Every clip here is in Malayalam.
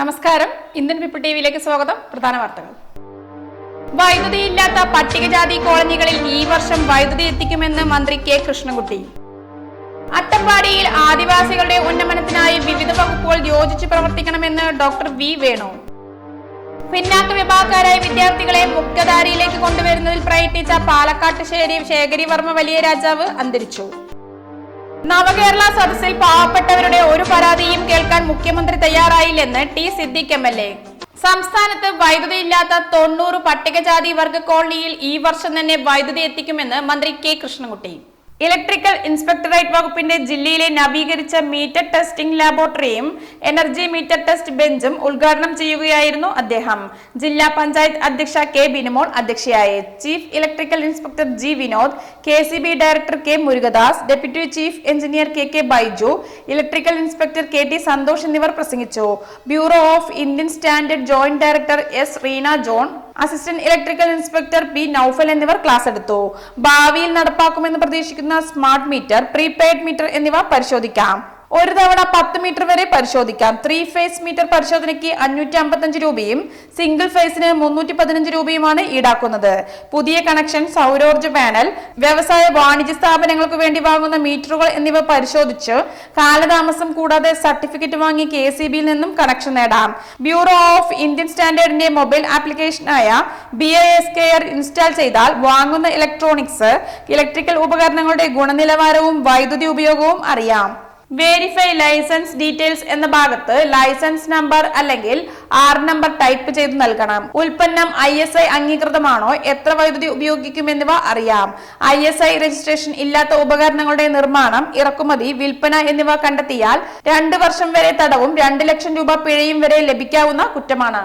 നമസ്കാരം. ഇന്ത്യൻ പീപ്പിൾ ടിവിയിലേക്ക് സ്വാഗതം. പ്രധാന വാർത്തകൾ. വൈദ്യുതി ഇല്ലാത്ത പട്ടികജാതി കോളനികളിൽ ഈ വർഷം വൈദ്യുതി എത്തിക്കുമെന്ന് മന്ത്രി കെ കൃഷ്ണൻകുട്ടി. അട്ടപ്പാടിയിൽ ആദിവാസികളുടെ ഉന്നമനത്തിനായി വിവിധ വകുപ്പുകൾ യോജിച്ച് പ്രവർത്തിക്കണമെന്ന് ഡോക്ടർ വി വേണു. പിന്നാക്ക വിഭാഗക്കാരായ വിദ്യാർത്ഥികളെ മുഖ്യധാരയിലേക്ക് കൊണ്ടുവരുന്നതിൽ പ്രയത്നിച്ച പാലക്കാട്ടുശ്ശേരി ശേഖരി വർമ്മ വലിയ രാജാവ് അന്തരിച്ചു. നവകേരള സദസ്സിൽ പാവപ്പെട്ടവരുടെ ഒരു പരാതിയും കേൾക്കാൻ മുഖ്യമന്ത്രി തയ്യാറായില്ലെന്ന് T Siddique M L A. സംസ്ഥാനത്ത് വൈദ്യുതി ഇല്ലാത്ത തൊണ്ണൂറ് പട്ടികജാതി വർഗ കോളനിയിൽ ഈ വർഷം തന്നെ വൈദ്യുതി എത്തിക്കുമെന്ന് മന്ത്രി കെ കൃഷ്ണൻകുട്ടി. ഇലക്ട്രിക്കൽ ഇൻസ്പെക്ടറേറ്റ് വകുപ്പിന്റെ ജില്ലയിലെ നവീകരിച്ച മീറ്റർ ടെസ്റ്റിംഗ് ലാബോറട്ടറിയും എനർജി മീറ്റർ ടെസ്റ്റ് ബെഞ്ചും ഉദ്ഘാടനം ചെയ്യുകയായിരുന്നു അദ്ദേഹം. ജില്ലാ പഞ്ചായത്ത് അധ്യക്ഷ കെ ബിനിമോൾ അധ്യക്ഷയായി. Chief electrical inspector G Vinod K director K Murugadas deputy chief engineer K K Baiju electrical inspector K T Santhosh എന്നിവർ പ്രസംഗിച്ചു. Bureau of Indian standard joint director S Reena John assistant electrical inspector P Noufal എന്നിവർ ക്ലാസ് എടുത്തു. ഭാവിയിൽ നടപ്പാക്കുമെന്ന് പ്രതീക്ഷിക്കുന്ന സ്മാർട്ട് മീറ്റർ പ്രീപെയ്ഡ് മീറ്റർ എന്നിവ പരിശോധിക്കാം. ഒരു തവണ പത്ത് മീറ്റർ വരെ പരിശോധിക്കാം. ത്രീ ഫേസ് മീറ്റർ പരിശോധനയ്ക്ക് അഞ്ഞൂറ്റി അമ്പത്തഞ്ച് രൂപയും സിംഗിൾ ഫേസിന് മുന്നൂറ്റി പതിനഞ്ച് രൂപയുമാണ് ഈടാക്കുന്നത്. പുതിയ കണക്ഷൻ സൗരോർജ പാനൽ വ്യവസായ വാണിജ്യ സ്ഥാപനങ്ങൾക്ക് വേണ്ടി വാങ്ങുന്ന മീറ്ററുകൾ എന്നിവ പരിശോധിച്ച് കാലതാമസം കൂടാതെ സർട്ടിഫിക്കറ്റ് വാങ്ങി കെ സി ബിയിൽ നിന്നും കണക്ഷൻ നേടാം. ബ്യൂറോ ഓഫ് ഇന്ത്യൻ സ്റ്റാൻഡേർഡിന്റെ mobile ആപ്ലിക്കേഷനായ B I S care install ചെയ്താൽ വാങ്ങുന്ന ഇലക്ട്രോണിക്സ് ഇലക്ട്രിക്കൽ ഉപകരണങ്ങളുടെ ഗുണനിലവാരവും വൈദ്യുതി ഉപയോഗവും അറിയാം. വേരിഫൈ ലൈസൻസ് ഡീറ്റെയിൽസ് എന്ന ഭാഗത്ത് ലൈസൻസ് നമ്പർ അല്ലെങ്കിൽ ആർ നമ്പർ ടൈപ്പ് ചെയ്ത് നൽകണം. ഉൽപ്പന്നം ഐ എസ് ഐ അംഗീകൃതമാണോ? എത്ര വൈദ്യുതി ഉപയോഗിക്കും എന്നിവ അറിയാം. ഐ എസ് ഐ രജിസ്ട്രേഷൻ ഇല്ലാത്ത ഉപകരണങ്ങളുടെ നിർമ്മാണം ഇറക്കുമതി വിൽപ്പന എന്നിവ കണ്ടെത്തിയാൽ രണ്ട് വർഷം വരെ തടവും രണ്ട് ലക്ഷം രൂപ പിഴയും വരെ ലഭിക്കാവുന്ന കുറ്റമാണ്.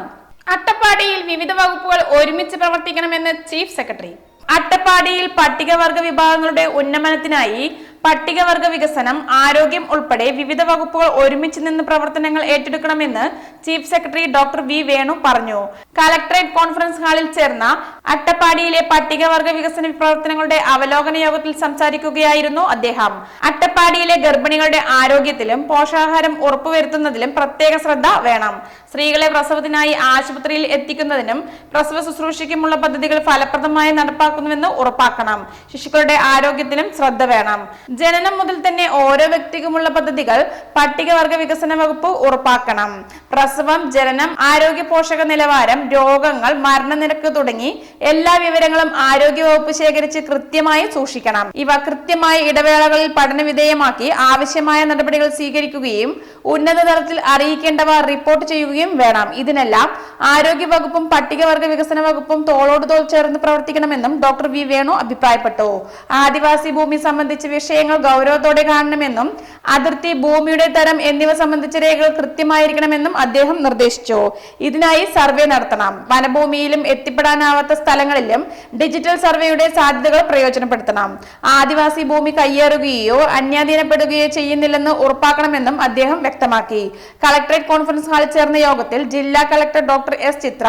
അട്ടപ്പാടിയിൽ വിവിധ വകുപ്പുകൾ ഒരുമിച്ച് പ്രവർത്തിക്കണമെന്ന് ചീഫ് സെക്രട്ടറി. അട്ടപ്പാടിയിൽ പട്ടികവർഗ വിഭാഗങ്ങളുടെ ഉന്നമനത്തിനായി പട്ടികവർഗ വികസനം ആരോഗ്യം ഉൾപ്പെടെ വിവിധ വകുപ്പുകൾ ഒരുമിച്ച് നിന്ന് പ്രവർത്തനങ്ങൾ ഏറ്റെടുക്കണമെന്ന് chief secretary doctor V Venu പറഞ്ഞു. കലക്ടറേറ്റ് കോൺഫറൻസ് ഹാളിൽ ചേർന്ന അട്ടപ്പാടിയിലെ പട്ടികവർഗ വികസന പ്രവർത്തനങ്ങളുടെ അവലോകന യോഗത്തിൽ സംസാരിക്കുകയായിരുന്നു അദ്ദേഹം. അട്ടപ്പാടിയിലെ ഗർഭിണികളുടെ ആരോഗ്യത്തിലും പോഷകാഹാരം ഉറപ്പുവരുത്തുന്നതിലും പ്രത്യേക ശ്രദ്ധ വേണം. സ്ത്രീകളെ പ്രസവത്തിനായി ആശുപത്രിയിൽ എത്തിക്കുന്നതിനും പ്രസവ ശുശ്രൂഷയ്ക്കുമുള്ള പദ്ധതികൾ ഫലപ്രദമായി നടപ്പാക്കുന്നുവെന്ന് ഉറപ്പാക്കണം. ശിശുക്കളുടെ ആരോഗ്യത്തിനും ശ്രദ്ധ വേണം. ജനനം മുതൽ തന്നെ ഓരോ വ്യക്തിക്കുമുള്ള പദ്ധതികൾ പട്ടികവർഗ വികസന വകുപ്പ് ഉറപ്പാക്കണം. പ്രസവം ജനനം ആരോഗ്യ പോഷക നിലവാരം രോഗങ്ങൾ മരണനിരക്ക് തുടങ്ങി എല്ലാ വിവരങ്ങളും ആരോഗ്യ വകുപ്പ് ശേഖരിച്ച് കൃത്യമായി സൂക്ഷിക്കണം. ഇവ കൃത്യമായ ഇടവേളകളിൽ പഠനവിധേയമാക്കി ആവശ്യമായ നടപടികൾ സ്വീകരിക്കുകയും ഉന്നത തലത്തിൽ അറിയിക്കേണ്ടവ റിപ്പോർട്ട് ചെയ്യുകയും വേണം. ഇതിനെല്ലാം ആരോഗ്യ വകുപ്പും പട്ടികവർഗ വികസന വകുപ്പും തോളോട് തോൾ ചേർന്ന് പ്രവർത്തിക്കണമെന്നും ഡോക്ടർ വി വേണു അഭിപ്രായപ്പെട്ടു. ആദിവാസി ഭൂമി സംബന്ധിച്ച വിഷയങ്ങൾ ഗൗരവത്തോടെ കാണണമെന്നും അതിർത്തി ഭൂമിയുടെ തരം എന്നിവ സംബന്ധിച്ച രേഖകൾ കൃത്യമായിരിക്കണമെന്നും അദ്ദേഹം നിർദ്ദേശിച്ചു. ഇതിനായി സർവേ നടത്തണം. വനഭൂമിയിലും എത്തിപ്പെടാനാവാത്ത സ്ഥലങ്ങളിലും ഡിജിറ്റൽ സർവേയുടെ സാധ്യതകൾ പ്രയോജനപ്പെടുത്തണം. ആദിവാസി ഭൂമി കയ്യേറുകയോ അന്യാധീനപ്പെടുകയോ ചെയ്യുന്നില്ലെന്ന് ഉറപ്പാക്കണമെന്നും അദ്ദേഹം വ്യക്തമാക്കി. കളക്ടറേറ്റ് കോൺഫറൻസ് ഹാളിൽ ചേർന്ന യോഗത്തിൽ ജില്ലാ കളക്ടർ ഡോക്ടർ എസ് ചിത്ര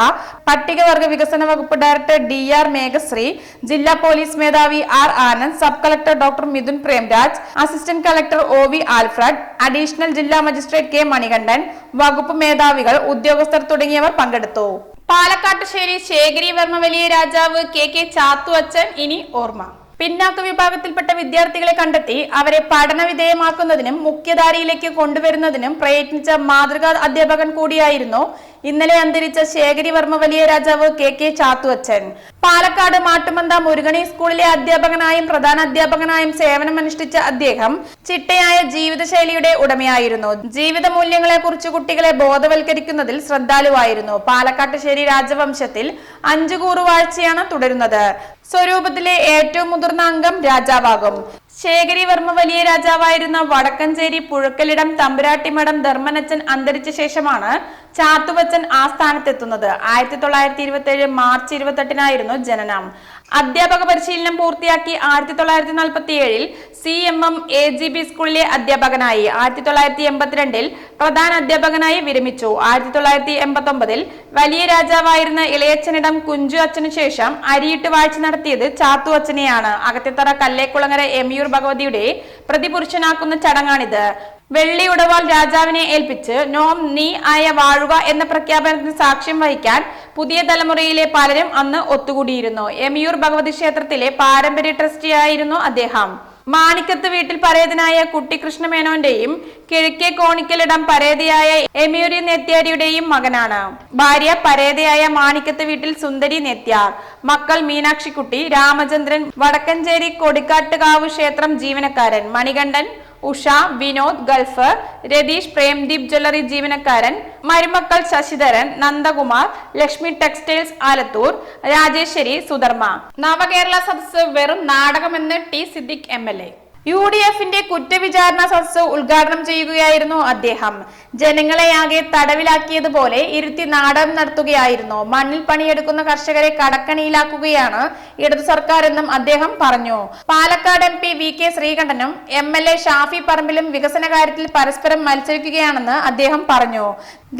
പട്ടികവർഗ വികസന വകുപ്പ് ഡയറക്ടർ ഡി ആർ മേഘശ്രീ ജില്ലാ പോലീസ് മേധാവി R Anand sub collector doctor Mithun Premraj assistant collector O V Alfred additional ജില്ലാ മജിസ്ട്രേറ്റ് കെ മണികണ്ഠൻ വകുപ്പ് മേധാവികൾ ഉദ്യോഗസ്ഥർ തുടങ്ങിയവർ പങ്കെടുത്തു. പാലക്കാട്ടുശ്ശേരി ശേഖരി വർമ്മ വലിയ രാജാവ് കെ കെ ചാത്തു അച്ഛൻ ഇനി ഓർമ്മ. പിന്നാക്ക വിഭാഗത്തിൽപ്പെട്ട വിദ്യാർത്ഥികളെ കണ്ടെത്തി അവരെ പഠനവിധേയമാക്കുന്നതിനും മുഖ്യധാരയിലേക്ക് കൊണ്ടുവരുന്നതിനും പ്രയത്നിച്ച മാതൃകാ അധ്യാപകൻ കൂടിയായിരുന്നു ഇന്നലെ അന്തരിച്ച ശേഖരി വർമ്മ വലിയ രാജാവ് കെ കെ ചാത്തു അച്ഛൻ പാലക്കാട് മാട്ടുമന്ത മുരുകണി സ്കൂളിലെ അധ്യാപകനായും പ്രധാന അധ്യാപകനായും സേവനമനുഷ്ഠിച്ച അദ്ദേഹം ചിട്ടയായ ജീവിതശൈലിയുടെ ഉടമയായിരുന്നു. ജീവിത മൂല്യങ്ങളെ കുറിച്ച് കുട്ടികളെ ബോധവൽക്കരിക്കുന്നതിൽ ശ്രദ്ധാലുവായിരുന്നു. പാലക്കാട്ടുശ്ശേരി രാജവംശത്തിൽ അഞ്ചു കൂറുവാഴ്ചയാണ് തുടരുന്നത്. സ്വരൂപത്തിലെ ഏറ്റവും മുതിർന്ന അംഗം രാജാവാകും. ശേഖരി വർമ്മ വലിയ രാജാവായിരുന്ന വടക്കഞ്ചേരി പുഴക്കലിടം തമ്പുരാട്ടിമഠം ധർമ്മനച്ചൻ അന്തരിച്ച ശേഷമാണ് ചാത്തുവച്ചൻ ആ സ്ഥാനത്തെത്തുന്നത്. ആയിരത്തി തൊള്ളായിരത്തി ഇരുപത്തി ഏഴ് മാർച്ച് ഇരുപത്തെട്ടിനായിരുന്നു ജനനം. അധ്യാപക പരിശീലനം പൂർത്തിയാക്കി ആയിരത്തി തൊള്ളായിരത്തി നാൽപ്പത്തി ഏഴിൽ C M M A G B സ്കൂളിലെ അധ്യാപകനായി ആയിരത്തി തൊള്ളായിരത്തി എൺപത്തിരണ്ടിൽ പ്രധാന അധ്യാപകനായി വിരമിച്ചു. ആയിരത്തി തൊള്ളായിരത്തി എൺപത്തി ഒമ്പതിൽ വലിയ രാജാവായിരുന്ന ഇളയച്ചനിടം കുഞ്ചു അച്ഛനു ശേഷം അരിയിട്ട് വാഴ്ച നടത്തിയത് ചാത്തു അച്ഛനെയാണ്. അകത്തിത്തറ കല്ലേക്കുളങ്ങര എമിയൂർ ഭഗവതിയുടെ പ്രതിപുരുഷനാക്കുന്ന ചടങ്ങാണിത്. വെള്ളി ഉടവാൾ രാജാവിനെ ഏൽപ്പിച്ച് നോം നീ ആയ വാഴുക എന്ന പ്രഖ്യാപനത്തിന് സാക്ഷ്യം വഹിക്കാൻ പുതിയ തലമുറയിലെ പലരും അന്ന് ഒത്തുകൂടിയിരുന്നു. എമിയൂർ ഭഗവതി ക്ഷേത്രത്തിലെ പാരമ്പര്യ ട്രസ്റ്റിയായിരുന്നു അദ്ദേഹം. മാണിക്കത്ത് വീട്ടിൽ പരേതനായ കുട്ടികൃഷ്ണ മേനോന്റെയും കിഴക്കേ കോണിക്കലിടം പരേതയായ എമിയൂരി നെത്യാരിയുടെയും മകനാണ്. ഭാര്യ പരേതയായ മാണിക്കത്ത് വീട്ടിൽ സുന്ദരി നെത്യാർ. മക്കൾ മീനാക്ഷിക്കുട്ടി രാമചന്ദ്രൻ വടക്കഞ്ചേരി കൊടിക്കാട്ടുകാവ് ക്ഷേത്രം ജീവനക്കാരൻ മണികണ്ഠൻ ഉഷ വിനോദ് ഗൾഫ് രതീഷ് പ്രേംദീപ് ജ്വല്ലറി ജീവനക്കാരൻ മരുമക്കൾ ശശിധരൻ നന്ദകുമാർ ലക്ഷ്മി ടെക്സ്റ്റൈൽസ് ആലത്തൂർ രാജേശ്വരി സുധർമ്മ. നവകേരള സദസ്സ് വെറും നാടകമെന്ന് T Siddique M L A. U D എഫിന്റെ കുറ്റവിചാരണ സദസ് ഉദ്ഘാടനം ചെയ്യുകയായിരുന്നു അദ്ദേഹം. ജനങ്ങളെയാകെ തടവിലാക്കിയതുപോലെ ഇരുത്തി നാടകം നടത്തുകയായിരുന്നു. മണ്ണിൽ പണിയെടുക്കുന്ന കർഷകരെ കടക്കണിയിലാക്കുകയാണ് ഇടതു സർക്കാർ എന്നും അദ്ദേഹം പറഞ്ഞു. Palakkad M P V K ശ്രീകണ്ഠനും M L A Shafi പറമ്പിലും വികസന കാര്യത്തിൽ പരസ്പരം മത്സരിക്കുകയാണെന്ന് അദ്ദേഹം പറഞ്ഞു.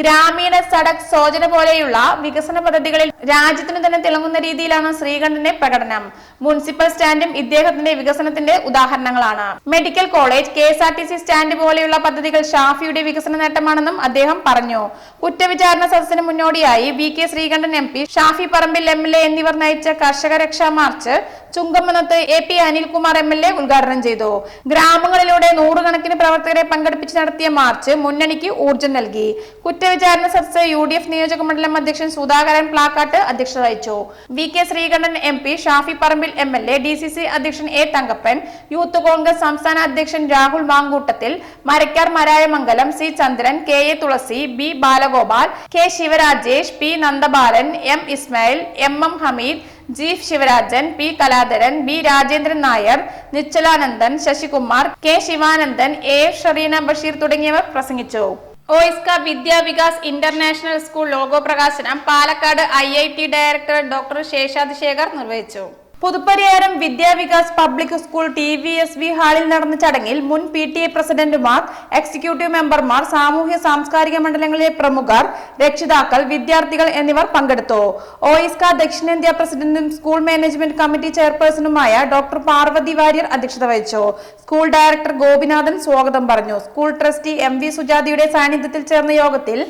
ഗ്രാമീണ സടക് സോജന പോലെയുള്ള വികസന പദ്ധതികളിൽ രാജ്യത്തിന് തന്നെ തിളങ്ങുന്ന രീതിയിലാണ് ശ്രീകണ്ഠന്റെ പ്രകടനം. മുനിസിപ്പൽ സ്റ്റാൻഡും ഇദ്ദേഹത്തിന്റെ വികസനത്തിന്റെ ഉദാഹരണങ്ങളാണ്. Medical college K S R T C stand പോലെയുള്ള പദ്ധതികൾ ഷാഫിയുടെ വികസന നേട്ടമാണെന്നും അദ്ദേഹം പറഞ്ഞു. കുറ്റവിചാരണ സദസ്സിന് മുന്നോടിയായി V K Sreekandan M P Shafi Parambil M L A എന്നിവർ നയിച്ച കർഷക രക്ഷാ march ചുങ്കമ്മനത്ത് A P Anilkumar M L A ഉദ്ഘാടനം ചെയ്തു. ഗ്രാമങ്ങളിലൂടെ നൂറുകണക്കിന് പ്രവർത്തകരെ പങ്കെടുപ്പിച്ച് നടത്തിയ മാർച്ച് മുന്നണിക്ക് ഊർജം നൽകി. കുറ്റവിചാരണ സദസ്സ് യു ഡി എഫ് നിയോജക മണ്ഡലം അധ്യക്ഷൻ സുധാകരൻ പ്ലാക്കാട്ട് അധ്യക്ഷത വഹിച്ചു. V K Sreekandan M P Shafi Parambil M L A D C C അധ്യക്ഷൻ എ തങ്കപ്പൻ യൂത്ത് കോൺഗ്രസ് സംസ്ഥാന അധ്യക്ഷൻ Rahul Mankoottathil Marakkar Marayamangalam C Chandran K A Thulasi B Balagopal K Sivarajesh P Nandabalan M Ismail M M Hameed G Sivarajan P Kaladharan B Rajendran Nair Nischalanandan Sasikumar K Sivanandan A Shareena Basheer തുടങ്ങിയവർ പ്രസംഗിച്ചു. OISCA Vidyavikas international school logo പ്രകാശനം Palakkad I I T director doctor Seshad Sekhar നിർവഹിച്ചു. Puthupariyaram Vidyavikas public school T V S V ഹാളിൽ നടന്ന ചടങ്ങിൽ മുൻ പി ടി എ പ്രസിഡന്റുമാർ എക്സിക്യൂട്ടീവ് മെമ്പർമാർ സാമൂഹ്യ സാംസ്കാരിക മണ്ഡലങ്ങളിലെ പ്രമുഖർ രക്ഷിതാക്കൾ വിദ്യാർത്ഥികൾ എന്നിവർ പങ്കെടുത്തു. ഓയിസ്ക ദക്ഷിണേന്ത്യ പ്രസിഡന്റും സ്കൂൾ മാനേജ്മെന്റ് കമ്മിറ്റി ചെയർപേഴ്സണുമായ ഡോക്ടർ പാർവതി വാര്യർ അധ്യക്ഷത വഹിച്ചു. സ്കൂൾ ഡയറക്ടർ ഗോപിനാഥൻ സ്വാഗതം പറഞ്ഞു. സ്കൂൾ ട്രസ്റ്റി എം വി സുജാതയുടെ സാന്നിധ്യത്തിൽ ചേർന്ന യോഗത്തിൽ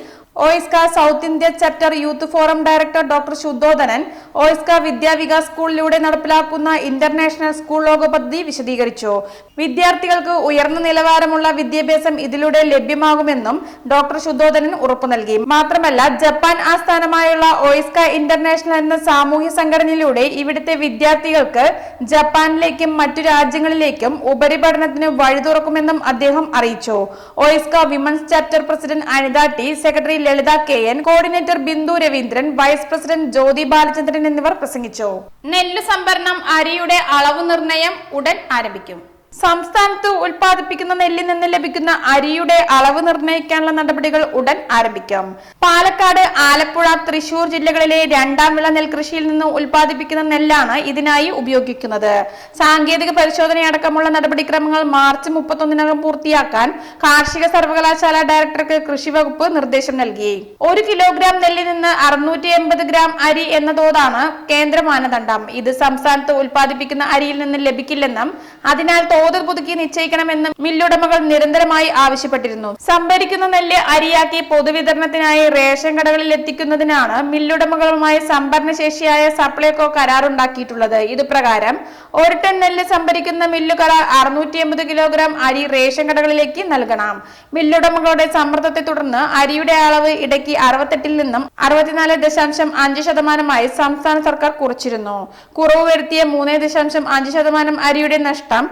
OISCA south India chapter youth forum director doctor Shuddhodhanan OISCA Vidyavikas സ്കൂളിലൂടെ നടപ്പിലാക്കുന്ന ഇന്റർനാഷണൽ സ്കൂൾ ലോക പദ്ധതി വിശദീകരിച്ചു. വിദ്യാർത്ഥികൾക്ക് ഉയർന്ന നിലവാരമുള്ള വിദ്യാഭ്യാസം ഇതിലൂടെ ലഭ്യമാകുമെന്നും ഡോക്ടർ ശുദ്ധോധനൻ ഉറപ്പു നൽകി. മാത്രമല്ല ജപ്പാൻ ആസ്ഥാനമായുള്ള ഓയിസ്ക ഇന്റർനാഷണൽ എന്ന സാമൂഹ്യ സംഘടനയിലൂടെ ഇവിടുത്തെ വിദ്യാർത്ഥികൾക്ക് ജപ്പാനിലേക്കും മറ്റു രാജ്യങ്ങളിലേക്കും ഉപരിപഠനത്തിന് വഴി തുറക്കുമെന്നും അദ്ദേഹം അറിയിച്ചു. OISCA women's chapter president Anitha T secretary Lalitha K N coordinator Bindu Raveendran vice president Jyothi Balachandran എന്നിവർ പ്രസംഗിച്ചു. നെല്ല് സംഭരണം അരിയുടെ അളവ് നിർണയം ഉടൻ ആരംഭിക്കും. സംസ്ഥാനത്ത് ഉൽപ്പാദിപ്പിക്കുന്ന നെല്ലിൽ നിന്ന് ലഭിക്കുന്ന അരിയുടെ അളവ് നിർണയിക്കാനുള്ള നടപടികൾ ഉടൻ ആരംഭിക്കാം. പാലക്കാട് ആലപ്പുഴ തൃശൂർ ജില്ലകളിലെ രണ്ടാം വിള നെൽകൃഷിയിൽ നിന്ന് ഉൽപ്പാദിപ്പിക്കുന്ന നെല്ലാണ് ഇതിനായി ഉപയോഗിക്കുന്നത്. സാങ്കേതിക പരിശോധനയടക്കമുള്ള നടപടിക്രമങ്ങൾ മാർച്ച് മുപ്പത്തൊന്നിനകം പൂർത്തിയാക്കാൻ കാർഷിക സർവകലാശാല ഡയറക്ടർക്ക് കൃഷി വകുപ്പ് നിർദ്ദേശം നൽകി. ഒരു കിലോഗ്രാം നെല്ലിൽ നിന്ന് അറുന്നൂറ്റി എൺപത് ഗ്രാം അരി എന്ന തോതാണ് കേന്ദ്ര മാനദണ്ഡം. ഇത് സംസ്ഥാനത്ത് ഉൽപ്പാദിപ്പിക്കുന്ന അരിയിൽ നിന്ന് ലഭിക്കില്ലെന്നും അതിനാൽ തോത് പുതുക്കി നിശ്ചയിക്കണമെന്നും മില്ലുടമകൾ നിരന്തരമായി ആവശ്യപ്പെട്ടിരുന്നു. സംഭരിക്കുന്ന നെല്ല് അരിയാക്കി പൊതുവിതരണത്തിനായി റേഷൻ കടകളിൽ എത്തിക്കുന്നതിനാണ് മില്ലുടമകളുമായി സംഭരണ ശേഷിയായ സപ്ലൈകോ കരാറുണ്ടാക്കിയിട്ടുള്ളത്. ഇത് പ്രകാരം ഒരു ടൺ നെല്ല് സംഭരിക്കുന്ന മില്ലുകള അറുന്നൂറ്റി എൺപത് കിലോഗ്രാം അരി റേഷൻ കടകളിലേക്ക് നൽകണം. മില്ലുടമകളുടെ സമ്മർദ്ദത്തെ തുടർന്ന് അരിയുടെ അളവ് ഇടയ്ക്ക് അറുപത്തെട്ടിൽ നിന്നും അറുപത്തിനാല് ദശാംശം അഞ്ച് ശതമാനമായി സംസ്ഥാന സർക്കാർ കുറച്ചിരുന്നു. കുറവ് വരുത്തിയ മൂന്ന് ദശാംശം അഞ്ച് ശതമാനം അരിയുടെ നഷ്ടം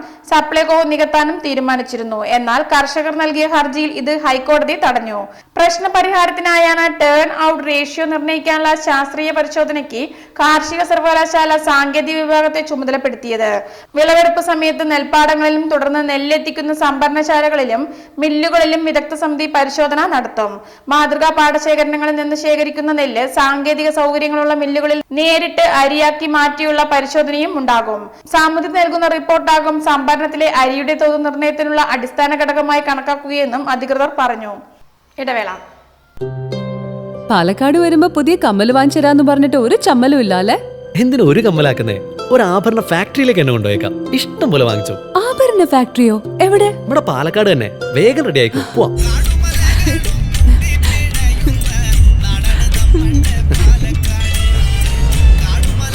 സപ്ലൈകോ നികത്താനും തീരുമാനിച്ചിരുന്നു. എന്നാൽ കർഷകർ നൽകിയ ഹർജിയിൽ ഇത് ഹൈക്കോടതി തടഞ്ഞു. പ്രശ്ന പരിഹാരത്തിനായാണ് ടേൺ ഔട്ട് റേഷ്യോ നിർണയിക്കാനുള്ള ശാസ്ത്രീയ പരിശോധനയ്ക്ക് കാർഷിക സർവകലാശാല സാങ്കേതിക വിഭാഗത്തെ ചുമതലപ്പെടുത്തിയത്. വിളവെടുപ്പ് സമയത്ത് നെൽപ്പാടങ്ങളിലും തുടർന്ന് നെല്ലെത്തിക്കുന്ന സംഭരണശാലകളിലും മില്ലുകളിലും വിദഗ്ധ സമിതി പരിശോധന നടത്തും. മാതൃകാ പാടശേഖരണങ്ങളിൽ നിന്ന് ശേഖരിക്കുന്ന നെല്ല് സാങ്കേതിക സൗകര്യങ്ങളുള്ള മില്ലുകളിൽ നേരിട്ട് അരിയാക്കി മാറ്റിയുള്ള പരിശോധനയും ഉണ്ടാകും. സാമൂതിരി നൽകുന്ന റിപ്പോർട്ടാകും സംഭരണത്തിലെ അരിയുടെ തോത് നിർണയത്തിനുള്ള അടിസ്ഥാന ഘടകമായി കണക്കാക്കുകയെന്നും അധികൃതർ പറഞ്ഞു. ഇടവേള. പാലക്കാട് വരുമ്പോ പുതിയ കമ്മൽ വാങ്ങിച്ചരാന്ന് പറഞ്ഞിട്ട് ഒരു ചമ്മലും ഇല്ല അല്ലേ എന്തിനു ഒരു കമ്മലാക്കുന്നേ? ഒരു ആഭരണ ഫാക്ടറിയിലേക്ക് എന്നെ കൊണ്ടുപോയേക്കാം. ഇഷ്ടം പോലെ വാങ്ങിച്ചു. ആഭരണ ഫാക്ടറിയോ? എവിടെ? ഇവിടെ പാലക്കാട് തന്നെ. വേഗം റെഡി ആയിക്കോ. പോവാം.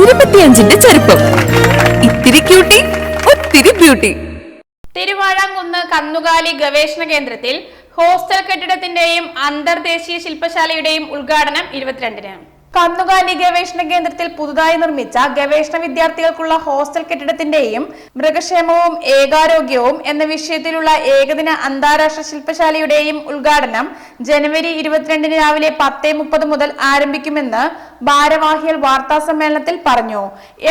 ഇരുപത്തിയഞ്ചിന്റെ ചെറുപ്പം ഇത്തിരി ക്യൂട്ടി ഒത്തിരി ബ്യൂട്ടി തിരുവാഴാങ്കുന്ന് കന്നുകാലി ഗവേഷണ കേന്ദ്രത്തിൽ ഹോസ്റ്റൽ കെട്ടിടത്തിന്റെയും അന്തർദേശീയ ശില്പശാലയുടെയും ഉദ്ഘാടനം ഇരുപത്തിരണ്ടിന്. കന്നുകാലി ഗവേഷണ കേന്ദ്രത്തിൽ പുതുതായി നിർമ്മിച്ച ഗവേഷണ വിദ്യാർത്ഥികൾക്കുള്ള ഹോസ്റ്റൽ കെട്ടിടത്തിന്റെയും മൃഗക്ഷേമവും ഏകാരോഗ്യവും എന്ന വിഷയത്തിലുള്ള ഏകദിന അന്താരാഷ്ട്ര ശില്പശാലയുടെയും ഉദ്ഘാടനം ജനുവരി ഇരുപത്തിരണ്ടിന് രാവിലെ പത്ത് മുപ്പത് മുതൽ ആരംഭിക്കുമെന്ന് ഭാരവാഹികൾ വാർത്താ സമ്മേളനത്തിൽ പറഞ്ഞു.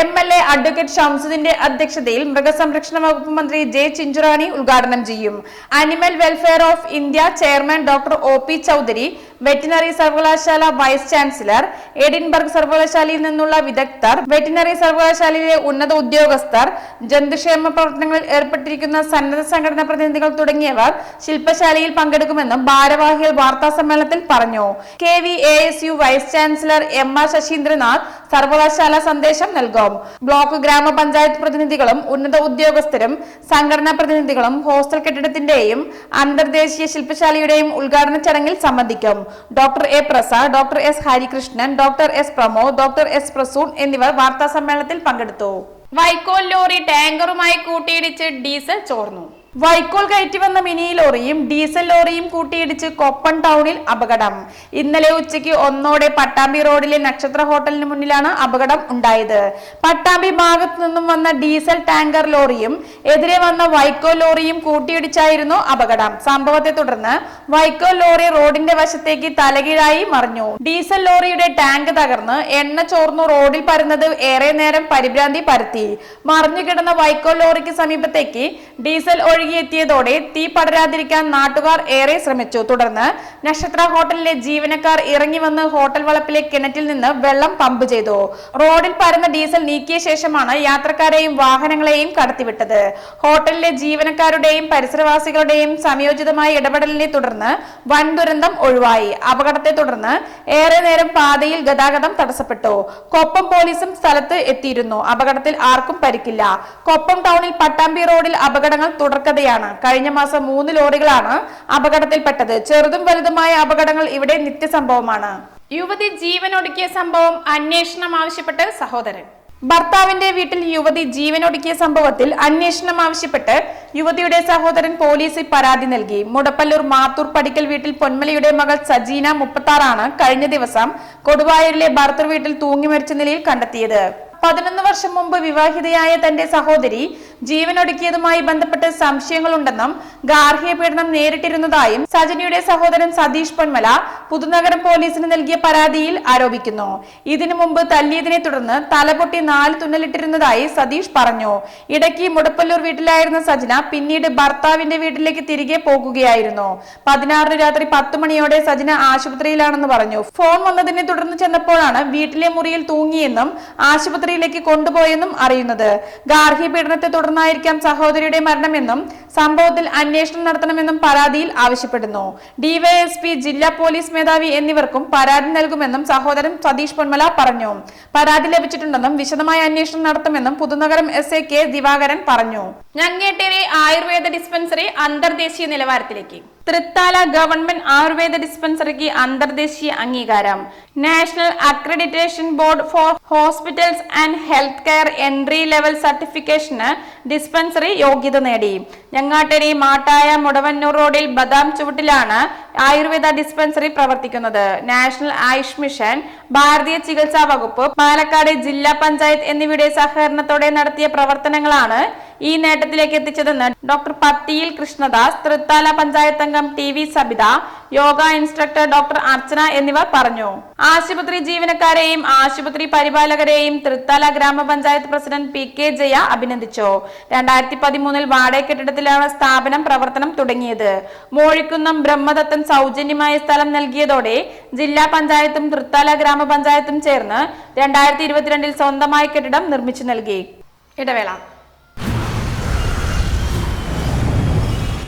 എം എൽ എ അഡ്വക്കേറ്റ് ഷംസുദിന്റെ അധ്യക്ഷതയിൽ മൃഗസംരക്ഷണ വകുപ്പ് മന്ത്രി ജെ ചിഞ്ചുറാണി ഉദ്ഘാടനം ചെയ്യും. Animal welfare of India chairman doctor O P Chaudhary veterinary സർവകലാശാല വൈസ് ചാൻസലർ എഡിൻബർഗ് സർവകലാശാലയിൽ നിന്നുള്ള വിദഗ്ധർ വെറ്റിനറി സർവകലാശാലയിലെ ഉന്നത ഉദ്യോഗസ്ഥർ ജന്തുക്ഷേമ പ്രവർത്തനങ്ങളിൽ ഏർപ്പെട്ടിരിക്കുന്ന സന്നദ്ധ സംഘടനാ പ്രതിനിധികൾ തുടങ്ങിയവർ ശില്പശാലയിൽ പങ്കെടുക്കുമെന്നും ഭാരവാഹികൾ വാർത്താ സമ്മേളനത്തിൽ പറഞ്ഞു. K V A S U vice chancellor M R Sasindranath സർവകലാശാല സന്ദേശം നൽകും. ബ്ലോക്ക് ഗ്രാമപഞ്ചായത്ത് പ്രതിനിധികളും ഉന്നത ഉദ്യോഗസ്ഥരും സംഘടനാ പ്രതിനിധികളും ഹോസ്റ്റൽ കെട്ടിടത്തിന്റെയും അന്തർദേശീയ ശില്പശാലയുടെയും ഉദ്ഘാടന ചടങ്ങിൽ സംബന്ധിക്കും. Doctor A Prasad doctor S Harikrishnan doctor S Pramod doctor S Prasoon എന്നിവർ വാർത്താ സമ്മേളനത്തിൽ പങ്കെടുത്തു. വൈക്കോൽ ലോറി ടാങ്കറുമായി കൂട്ടിയിടിച്ച് ഡീസൽ ചോർന്നു. വൈക്കോൽ കയറ്റി വന്ന മിനി ലോറിയും ഡീസൽ ലോറിയും കൂട്ടിയിടിച്ച് കൊപ്പൻ ടൗണിൽ അപകടം. ഇന്നലെ ഉച്ചയ്ക്ക് ഒന്നോടെ പട്ടാമ്പി റോഡിലെ നക്ഷത്ര ഹോട്ടലിന് മുന്നിലാണ് അപകടം ഉണ്ടായത്. പട്ടാമ്പി ഭാഗത്തു നിന്നും വന്ന ഡീസൽ ടാങ്കർ ലോറിയും എതിരെ വന്ന വൈക്കോൽ ലോറിയും കൂട്ടിയിടിച്ചായിരുന്നു അപകടം. സംഭവത്തെ തുടർന്ന് വൈക്കോൽ ലോറി റോഡിന്റെ വശത്തേക്ക് തലകീഴായി മറിഞ്ഞു. ഡീസൽ ലോറിയുടെ ടാങ്ക് തകർന്ന് എണ്ണ ചോർന്നു റോഡിൽ പരുന്നത് ഏറെ നേരം പരിഭ്രാന്തി പരത്തി. മറിഞ്ഞു കിടന്ന വൈക്കോൽ ലോറിക്ക് സമീപത്തേക്ക് ഡീസൽ ഒഴുകിയെത്തിയതോടെ തീ പടരാതിരിക്കാൻ നാട്ടുകാർ ഏറെ ശ്രമിച്ചു. തുടർന്ന് നക്ഷത്ര ഹോട്ടലിലെ ജീവനക്കാർ ഇറങ്ങി വന്ന് ഹോട്ടൽ വളപ്പിലെ കിണറ്റിൽ നിന്ന് വെള്ളം പമ്പ് ചെയ്തു. റോഡിൽ പരന്ന ഡീസൽ നീക്കിയ ശേഷമാണ് യാത്രക്കാരെയും വാഹനങ്ങളെയും കടത്തിവിട്ടത്. ഹോട്ടലിലെ ജീവനക്കാരുടെയും പരിസരവാസികളുടെയും സംയോജിതമായ ഇടപെടലിനെ തുടർന്ന് വൻ ദുരന്തം ഒഴിവായി. അപകടത്തെ തുടർന്ന് ഏറെ നേരം പാതയിൽ ഗതാഗതം തടസ്സപ്പെട്ടു. കൊപ്പം പോലീസും സ്ഥലത്ത് എത്തിയിരുന്നു. അപകടത്തിൽ ആർക്കും പരിക്കില്ല. കൊപ്പം ടൗണിൽ പട്ടാമ്പി റോഡിൽ അപകടങ്ങൾ തുടർക്കഥ വ്യക്തതയാണ് കഴിഞ്ഞ മാസം മൂന്ന് ലോറികളാണ് അപകടത്തിൽപ്പെട്ടത്. ചെറുതും വലുതുമായ അപകടങ്ങൾ ഇവിടെ നിത്യസംഭവമാണ്. യുവതി ജീവനൊടുക്കിയ സംഭവം അന്വേഷണം ആവശ്യപ്പെട്ട് സഹോദരൻ. ഭർത്താവിന്റെ വീട്ടിൽ യുവതി ജീവനൊടുക്കിയ സംഭവത്തിൽ അന്വേഷണം ആവശ്യപ്പെട്ട് യുവതിയുടെ സഹോദരൻ പോലീസിൽ പരാതി നൽകി. മുടപ്പല്ലൂർ മാത്തൂർ പടിക്കൽ വീട്ടിൽ പൊന്മലയുടെ മകൾ സജീന മുപ്പത്താറാണ് കഴിഞ്ഞ ദിവസം കൊടുവായൂരിലെ ഭർത്തൃ വീട്ടിൽ തൂങ്ങി മരിച്ച നിലയിൽ കണ്ടെത്തിയത്. പതിനൊന്ന് വർഷം മുമ്പ് വിവാഹിതയായ തന്റെ സഹോദരി ജീവനൊടുക്കിയതുമായി ബന്ധപ്പെട്ട് സംശയങ്ങളുണ്ടെന്നും ഗാർഹിക പീഡനം നേരിട്ടിരുന്നതായും സജനിയുടെ സഹോദരൻ സതീഷ് പൊന്മല പുതുനഗരം പോലീസിന് നൽകിയ പരാതിയിൽ ആരോപിക്കുന്നു. ഇതിനു മുമ്പ് തല്ലിയതിനെ തുടർന്ന് തലപൊട്ടി നാല് തുന്നലിട്ടിരുന്നതായി സതീഷ് പറഞ്ഞു. ഇടയ്ക്ക് മുടപ്പല്ലൂർ വീട്ടിലായിരുന്ന സജന പിന്നീട് ഭർത്താവിന്റെ വീട്ടിലേക്ക് തിരികെ പോകുകയായിരുന്നു. പതിനാറിന് രാത്രി പത്ത് മണിയോടെ സജന ആശുപത്രിയിലാണെന്ന് പറഞ്ഞു. ഫോൺ വന്നതിനെ തുടർന്ന് ചെന്നപ്പോഴാണ് വീട്ടിലെ മുറിയിൽ തൂങ്ങിയെന്നും ആശുപത്രിയിലേക്ക് കൊണ്ടുപോയെന്നും അറിയുന്നത്. ഗാർഹി പീഡനത്തെ തുടർന്നായിരിക്കാം സഹോദരിയുടെ മരണമെന്നും സംഭവത്തിൽ അന്വേഷണം നടത്തണമെന്നും പരാതിയിൽ ആവശ്യപ്പെടുന്നു. ഡിവൈഎസ്പി ജില്ലാ പോലീസ് മേധാവി എന്നിവർക്കും പരാതി നൽകുമെന്നും സഹോദരൻ സതീഷ് പൊന്മല പറഞ്ഞു. പരാതി ലഭിച്ചിട്ടുണ്ടെന്നും വിശദമായ അന്വേഷണം നടത്തുമെന്നും Puthunagaram S A K Divakaran പറഞ്ഞു. ഞങ്ങേട്ടേരി ആയുർവേദ ഡിസ്പെൻസറി അന്തർദേശീയ നിലവാരത്തിലേക്ക്. തൃത്താല ഗവൺമെന്റ് ആയുർവേദ ഡിസ്പെൻസറിക്ക് അന്തർദേശീയ അംഗീകാരം. National accreditation board for hospitals and health care entry level സർട്ടിഫിക്കേഷന് dispensary യോഗ്യത നേടി. ഞങ്ങാട്ടേരി മാട്ടായ മുടവന്നൂർ റോഡിൽ ബദാം ചുവട്ടിലാണ് ആയുർവേദ ഡിസ്പെൻസറി പ്രവർത്തിക്കുന്നത്. നാഷണൽ ആയുഷ് മിഷൻ ഭാരതീയ ചികിത്സാ വകുപ്പ് പാലക്കാട് ജില്ലാ പഞ്ചായത്ത് എന്നിവയുടെ സഹകരണത്തോടെ നടത്തിയ പ്രവർത്തനങ്ങളാണ് ഈ നേട്ടത്തിലേക്ക് എത്തിച്ചതെന്ന് ഡോക്ടർ പത്തിയിൽ കൃഷ്ണദാസ് തൃത്താല പഞ്ചായത്ത് അംഗം T V Sabitha yoga instructor doctor Archana എന്നിവർ പറഞ്ഞു. ആശുപത്രി ജീവനക്കാരെയും ആശുപത്രി പരിപാലകരെയും തൃത്താല ഗ്രാമപഞ്ചായത്ത് പ്രസിഡന്റ് പി കെ ജയ അഭിനന്ദിച്ചു. രണ്ടായിരത്തി പതിമൂന്നിൽ വാടക കെട്ടിടത്തിലാണ് സ്ഥാപനം പ്രവർത്തനം തുടങ്ങിയത്. മോഴിക്കുന്നം ബ്രഹ്മദത്തൻ സൗജന്യമായ സ്ഥലം നൽകിയതോടെ ജില്ലാ പഞ്ചായത്തും തൃത്താല ഗ്രാമപഞ്ചായത്തും ചേർന്ന് രണ്ടായിരത്തി ഇരുപത്തിരണ്ടിൽ സ്വന്തമായ കെട്ടിടം നിർമ്മിച്ചു നൽകി. ഇടവേള.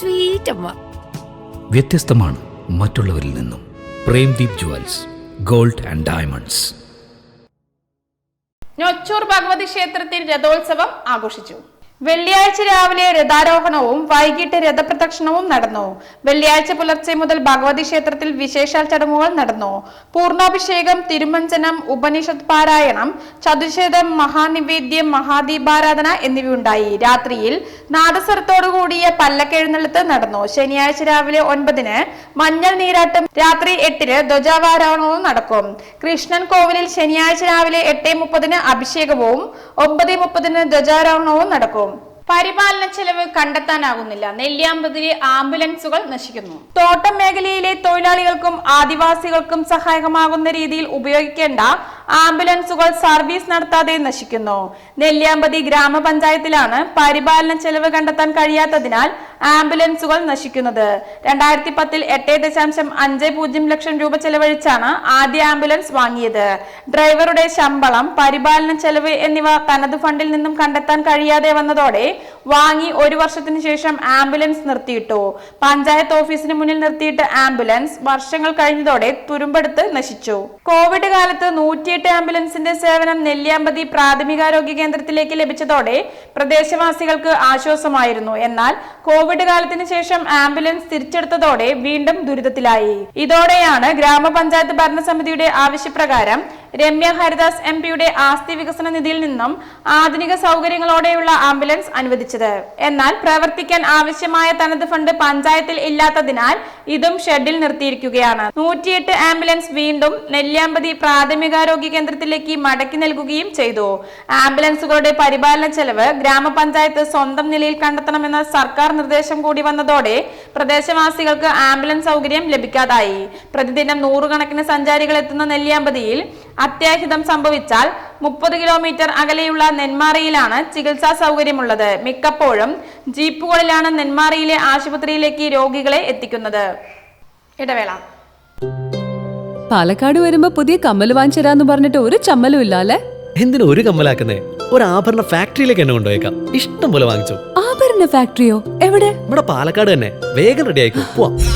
സ്വീറ്റ് അമ്മ വ്യത്യസ്തമാണ് മറ്റുള്ളവരിൽ നിന്നും. Premdeep jewels gold and diamonds. Njochur Bhagavathi ക്ഷേത്രത്തിൽ രഥോത്സവം ആഘോഷിച്ചു. വെള്ളിയാഴ്ച രാവിലെ രഥാരോഹണവും വൈകിട്ട് രഥപ്രദക്ഷിണവും നടന്നു. വെള്ളിയാഴ്ച പുലർച്ചെ മുതൽ ഭഗവതി ക്ഷേത്രത്തിൽ വിശേഷാൽ ചടങ്ങുകൾ നടന്നു. പൂർണാഭിഷേകം തിരുമഞ്ജനം ഉപനിഷത് പാരായണം ചതുശേതം മഹാനിവേദ്യം മഹാദീപാരാധന എന്നിവയുണ്ടായി. രാത്രിയിൽ നാദസ്വരത്തോടുകൂടിയ പല്ലക്കെഴുന്നള്ളത്ത് നടന്നു. ശനിയാഴ്ച രാവിലെ ഒൻപതിന് മഞ്ഞൾ നീരാട്ടും രാത്രി എട്ടിന് ധ്വജാവാരോഹണവും നടക്കും. കൃഷ്ണൻ കോവിലിൽ ശനിയാഴ്ച രാവിലെ എട്ട് മുപ്പതിന് അഭിഷേകവും ഒമ്പത് മുപ്പതിന് ധ്വജാരോഹണവും നടക്കും. പരിപാലന ചെലവ് കണ്ടെത്താനാകുന്നില്ല നെല്ലിയാമ്പതിലെ ആംബുലൻസുകൾ നശിക്കുന്നു. തോട്ടം മേഖലയിലെ തൊഴിലാളികൾക്കും ആദിവാസികൾക്കും സഹായകമാകുന്ന രീതിയിൽ ഉപയോഗിക്കേണ്ട ആംബുലൻസുകൾ സർവീസ് നടത്താതെ നശിക്കുന്നു. നെല്ലിയാമ്പതി ഗ്രാമപഞ്ചായത്തിലാണ് പരിപാലന ചെലവ് കണ്ടെത്താൻ കഴിയാത്തതിനാൽ ആംബുലൻസുകൾ നശിക്കുന്നത്. രണ്ടായിരത്തി പത്തിൽ എട്ട് ദശാംശം അഞ്ച് പൂജ്യം ലക്ഷം രൂപ ചെലവഴിച്ചാണ് ആദ്യ ആംബുലൻസ് വാങ്ങിയത്. ഡ്രൈവറുടെ ശമ്പളം പരിപാലന ചെലവ് എന്നിവ തനത് ഫണ്ടിൽ നിന്നും കണ്ടെത്താൻ കഴിയാതെ വന്നതോടെ വാങ്ങി ഒരു വർഷത്തിന് ശേഷം ആംബുലൻസ് നിർത്തിയിട്ടു. പഞ്ചായത്ത് ഓഫീസിന് മുന്നിൽ നിർത്തിയിട്ട് ആംബുലൻസ് വർഷങ്ങൾ കഴിഞ്ഞതോടെ തുരുമ്പെടുത്ത് നശിച്ചു. കോവിഡ് കാലത്ത് നൂറ്റിയെട്ട് ആംബുലൻസിന്റെ സേവനം നെല്ലിയാമ്പതി പ്രാഥമികാരോഗ്യ കേന്ദ്രത്തിലേക്ക് ലഭിച്ചതോടെ പ്രദേശവാസികൾക്ക് ആശ്വാസമായിരുന്നു. എന്നാൽ കോവിഡ് കാലത്തിന് ശേഷം ആംബുലൻസ് തിരിച്ചെടുത്തതോടെ വീണ്ടും ദുരിതത്തിലായി. ഇതോടെയാണ് ഗ്രാമപഞ്ചായത്ത് ഭരണസമിതിയുടെ ആവശ്യപ്രകാരം രമ്യ ഹരിദാസ് എം പിയുടെ ആസ്തി വികസന നിധിയിൽ നിന്നും ആധുനിക സൗകര്യങ്ങളോടെയുള്ള ആംബുലൻസ് അനുവദിച്ചത്. എന്നാൽ പ്രവർത്തിക്കാൻ ആവശ്യമായ തനത് ഫണ്ട് പഞ്ചായത്തിൽ ഇല്ലാത്തതിനാൽ ഇതും ഷെഡിൽ നിർത്തിയിരിക്കുകയാണ്. നൂറ്റിയെട്ട് ആംബുലൻസ് വീണ്ടും നെല്ലിയാമ്പതി പ്രാഥമികാരോഗ്യ കേന്ദ്രത്തിലേക്ക് മടക്കി നൽകുകയും ചെയ്തു. ആംബുലൻസുകളുടെ പരിപാലന ചെലവ് ഗ്രാമപഞ്ചായത്ത് സ്വന്തം നിലയിൽ കണ്ടെത്തണമെന്ന സർക്കാർ നിർദ്ദേശം കൂടി വന്നതോടെ പ്രദേശവാസികൾക്ക് ആംബുലൻസ് സൗകര്യം ലഭിക്കാതായി. പ്രതിദിനം നൂറുകണക്കിന് സഞ്ചാരികൾ എത്തുന്ന നെല്ലിയാമ്പതിയിൽ അത്യാഹിതം സംഭവിച്ചാൽ മുപ്പത് കിലോമീറ്റർ അകലെയുള്ള നെന്മാറയിലാണ് ചികിത്സാ സൗകര്യമുള്ളത്. മിക്കപ്പോഴും ജീപ്പുകളിലാണ് നെന്മാറയിലെ ആശുപത്രിയിലേക്ക് രോഗികളെ എത്തിക്കുന്നത്. ഇടവേള. പാലക്കാട് വരുമ്പോ പുതിയ കമ്മൽ വാങ്ങിച്ചരാന്ന് പറഞ്ഞിട്ട് ഒരു ചമ്മലും ഇല്ല അല്ലേ എന്തിനു ഒരു കമ്മലാക്കുന്നേ? ഒരു ആഭരണ ഫാക്ടറിയിലേക്ക് എന്നെ കൊണ്ടുപോയേക്കാം. ഇഷ്ടം പോലെ വാങ്ങിച്ചു. ആഭരണ ഫാക്ടറിയോ? എവിടെ? ഇവിടെ പാലക്കാട് തന്നെ. വേഗം റെഡി ആയിക്കോ. പോവാം.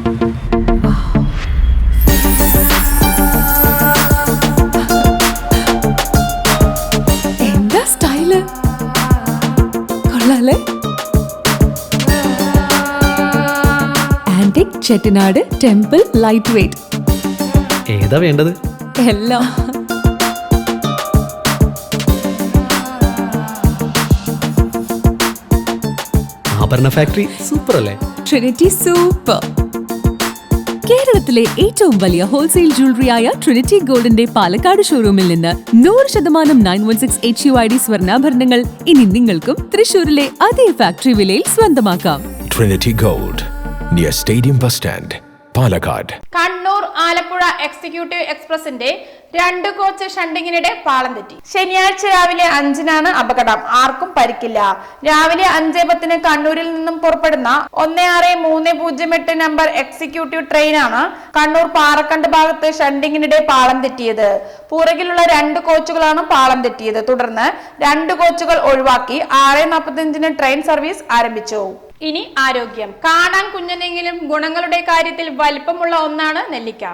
കൊള്ളാലേ antique Chettinad temple light weight ഏതാ വേണ്ടത്? എല്ലാം. ആഭരണ ഫാക്ടറി സൂപ്പർ അല്ലേ ട്രിനിറ്റി സൂപ്പർ കേരളത്തിലെ ഏറ്റവും വലിയ ഹോൾസെയിൽ ജ്വല്ലറിയായ ട്രിനിറ്റി ഗോൾഡിന്റെ പാലക്കാട് ഷോറൂമിൽ നിന്ന് നൂറ് ശതമാനം nine one six H U I D സ്വർണാഭരണങ്ങൾ ഇനി നിങ്ങൾക്കും തൃശൂരിലെ അതേ ഫാക്ടറി വിലയിൽ സ്വന്തമാക്കാം. Trinity gold near stadium bus stand Palakkad Kannur Alappuzha executive എക്സ്പ്രസിന്റെ രണ്ട് കോച്ച് ഷണ്ടിങ്ങിനിടെ പാളം തെറ്റി. ശനിയാഴ്ച രാവിലെ അഞ്ചിനാണ് അപകടം. ആർക്കും പരിക്കില്ല. രാവിലെ അഞ്ചേ പത്തിന് കണ്ണൂരിൽ നിന്നും പുറപ്പെടുന്ന ഒന്ന് ആറ് മൂന്ന് പൂജ്യം എട്ട് നമ്പർ എക്സിക്യൂട്ടീവ് ട്രെയിനാണ് കണ്ണൂർ പാറക്കണ്ട് ഭാഗത്ത് ഷണ്ടിങ്ങിനിടെ പാളം തെറ്റിയത്. പുറകിലുള്ള രണ്ട് കോച്ചുകളാണ് പാളം തെറ്റിയത്. തുടർന്ന് രണ്ട് കോച്ചുകൾ ഒഴിവാക്കി ആറ് നാൽപ്പത്തിയഞ്ചിന് ട്രെയിൻ സർവീസ് ആരംഭിച്ചു. ഇനി ആരോഗ്യം. കാണാൻ കുഞ്ഞനെങ്കിലും ഗുണങ്ങളുടെ കാര്യത്തിൽ വലിപ്പമുള്ള ഒന്നാണ് നെല്ലിക്ക.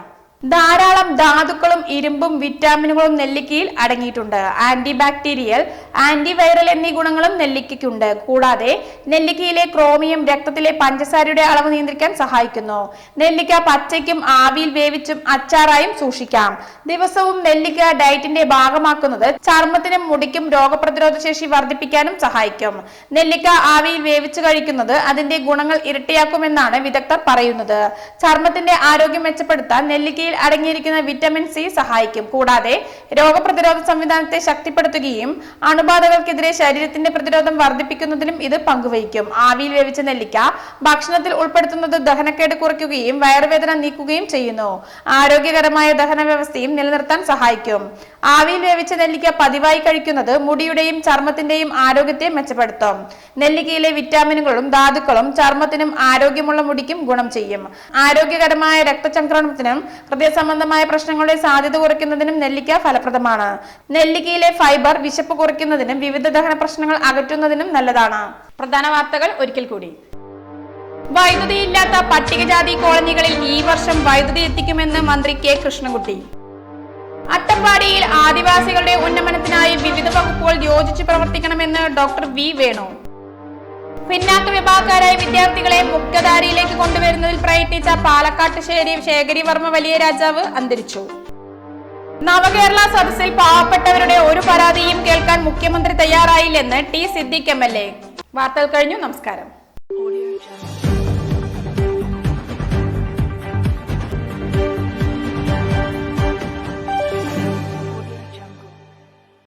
ധാരാളം ധാതുക്കളും ഇരുമ്പും വിറ്റാമിനുകളും നെല്ലിക്കയിൽ അടങ്ങിയിട്ടുണ്ട്. ആന്റി ബാക്ടീരിയൽ ആന്റി വൈറൽ എന്നീ ഗുണങ്ങളും നെല്ലിക്കയ്ക്കുണ്ട്. കൂടാതെ നെല്ലിക്കയിലെ ക്രോമിയം രക്തത്തിലെ പഞ്ചസാരയുടെ അളവ് നിയന്ത്രിക്കാൻ സഹായിക്കുന്നു. നെല്ലിക്ക പച്ചയ്ക്കും ആവിയിൽ വേവിച്ചും അച്ചാറായും സൂക്ഷിക്കാം. ദിവസവും നെല്ലിക്ക ഡയറ്റിന്റെ ഭാഗമാക്കുന്നത് ചർമ്മത്തിനും മുടിക്കും രോഗപ്രതിരോധ ശേഷി വർദ്ധിപ്പിക്കാനും സഹായിക്കും. നെല്ലിക്ക ആവിയിൽ വേവിച്ചു കഴിക്കുന്നത് അതിന്റെ ഗുണങ്ങൾ ഇരട്ടിയാക്കുമെന്നാണ് വിദഗ്ധർ പറയുന്നത്. ചർമ്മത്തിന്റെ ആരോഗ്യം മെച്ചപ്പെടുത്താൻ നെല്ലിക്കയിൽ അടങ്ങിയിരിക്കുന്ന വിറ്റമിൻ സി സഹായിക്കും. കൂടാതെ രോഗപ്രതിരോധ സംവിധാനത്തെ ശക്തിപ്പെടുത്തുകയും അണുബാധകൾക്കെതിരെ ശരീരത്തിന്റെ പ്രതിരോധം വർദ്ധിപ്പിക്കുന്നതിലും ഇത് പങ്കുവഹിക്കും. ആവിയിൽ വേവിച്ച നെല്ലിക്ക ഭക്ഷണത്തിൽ ഉൾപ്പെടുത്തുന്നത് ദഹനക്കേട് കുറയ്ക്കുകയും വയറുവേദന നീക്കുകയും ചെയ്യുന്നു. ആരോഗ്യകരമായ ദഹന വ്യവസ്ഥയും നിലനിർത്താൻ സഹായിക്കും. ആവിയിൽ വേവിച്ച നെല്ലിക്ക പതിവായി കഴിക്കുന്നത് മുടിയുടെയും ചർമ്മത്തിന്റെയും ആരോഗ്യത്തെ മെച്ചപ്പെടുത്തും. നെല്ലിക്കയിലെ വിറ്റാമിനുകളും ധാതുക്കളും ചർമ്മത്തിനും ആരോഗ്യമുള്ള മുടിക്കും ഗുണം ചെയ്യും. ആരോഗ്യകരമായ രക്തചംക്രമണത്തിനും ഹൃദയ സംബന്ധമായ പ്രശ്നങ്ങളുടെ സാധ്യത കുറയ്ക്കുന്നതിനും നെല്ലിക്ക ഫലപ്രദമാണ്. നെല്ലിക്കയിലെ ഫൈബർ വിശപ്പ് കുറയ്ക്കുന്നതിനും വിവിധ ദഹന പ്രശ്നങ്ങൾ അകറ്റുന്നതിനും നല്ലതാണ്. പ്രധാന വാർത്തകൾ ഒരിക്കൽ കൂടി. വൈദ്യുതി ഇല്ലാത്ത പട്ടികജാതി കോളനികളിൽ ഈ വർഷം വൈദ്യുതി എത്തിക്കുമെന്ന് മന്ത്രി കെ കൃഷ്ണൻകുട്ടി. അട്ടപ്പാടിയിൽ ആദിവാസികളുടെ ഉന്നമനത്തിനായി വിവിധ വകുപ്പുകൾ യോജിച്ച് പ്രവർത്തിക്കണമെന്ന് ഡോക്ടർ വി വേണു. പിന്നാക്ക വിഭാഗക്കാരായ വിദ്യാർത്ഥികളെ മുഖ്യധാരയിലേക്ക് കൊണ്ടുവരുന്നതിൽ പ്രയത്നിച്ച പാലക്കാട്ടുശ്ശേരി ശേഖരി വർമ്മ വലിയ രാജാവ് അന്തരിച്ചു. നവകേരള സദസ്സിൽ പാവപ്പെട്ടവരുടെ ഒരു പരാതിയും കേൾക്കാൻ മുഖ്യമന്ത്രി തയ്യാറായില്ലെന്ന് T Siddique M L A. വാർത്തകൾ കഴിഞ്ഞു. നമസ്കാരം.